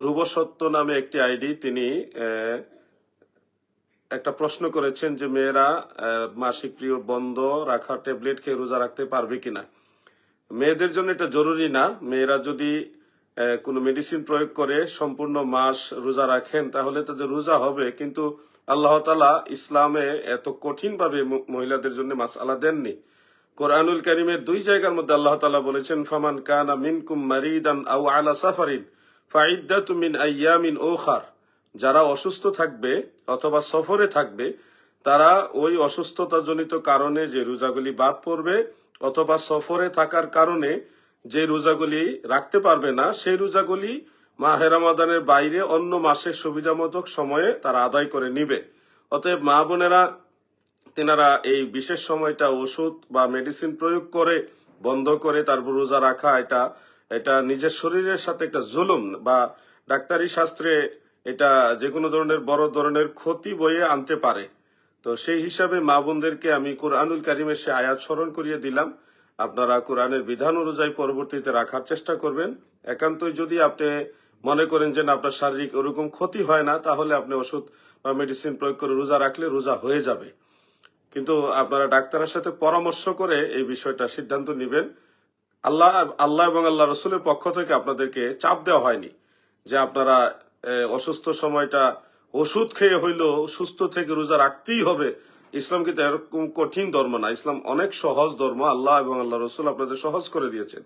ধ্রুব সত্য নামে একটি আইডি তিনি একটা প্রশ্ন করেছেন যে মেয়েরা মাসিক প্রিয় বন্ধ রাখা ট্যাবলেট খেয়ে রোজা রাখতে পারবে কিনা। মেয়েদের জন্য এটা জরুরি না। মেয়েরা যদি কোনো মেডিসিন প্রয়োগ করে সম্পূর্ণ মাস রোজা রাখেন, তাহলে তাদের রোজা হবে। কিন্তু আল্লাহ তালা ইসলামে এত কঠিন ভাবে মহিলাদের জন্য মাসালা দেননি। কোরআনুল করিমের দুই জায়গার মধ্যে আল্লাহ তালা বলেছেন, ফামান কানা মিনকুম মারিদান আউ আলা সাফারিন। ফাইদ্দাতু মিন আইয়ামিন ওখার। যারা অসুস্থ থাকবে অথবা সফরে থাকবে, তারা ওই অসুস্থতাজনিত কারণে যে রোজাগুলি বাদ পড়বে অথবা সফরে থাকার কারণে যে রোজাগুলি রাখতে পারবে না, সেই রোজাগুলি মাহে রমাদানের বাইরে অন্য মাসের সুবিধামতক সময়ে তারা আদায় করে নিবে। অতএব মা বোনেরা, তেনারা এই বিশেষ সময়টা ওষুধ বা মেডিসিন প্রয়োগ করে, বন্ধ করে তারপর রোজা রাখা, এটা এটা নিজের শরীরের সাথে একটা জুলুম বা ডাক্তারি শাস্ত্রে এটা যে কোনো ধরনের বড় ধরনের ক্ষতি বয়ে আনতে পারে। তো সেই হিসাবে মা বোনদেরকে আমি কোরআনুল কারিমের সে আয়াত স্মরণ করিয়ে দিলাম। আপনারা কোরআনের বিধান অনুযায়ী পরবর্তীতে রাখার চেষ্টা করবেন। একান্তই যদি আপনি মনে করেন যে না, আপনার শারীরিক ওরকম ক্ষতি হয় না, তাহলে আপনি ওষুধ বা মেডিসিন প্রয়োগ করে রোজা রাখলে রোজা হয়ে যাবে। কিন্তু আপনারা ডাক্তারের সাথে পরামর্শ করে এই বিষয়টা সিদ্ধান্ত নেবেন। আল্লাহ আল্লাহ এবং আল্লাহ রসুলের পক্ষ থেকে আপনাদেরকে চাপ দেওয়া হয়নি যে আপনারা অসুস্থ সময়টা ওষুধ খেয়ে হইলেও সুস্থ থেকে রোজা রাখতেই হবে। ইসলাম কিন্তু এরকম কঠিন ধর্ম না। ইসলাম অনেক সহজ ধর্ম। আল্লাহ এবং আল্লাহ রসুল আপনাদের সহজ করে দিয়েছেন।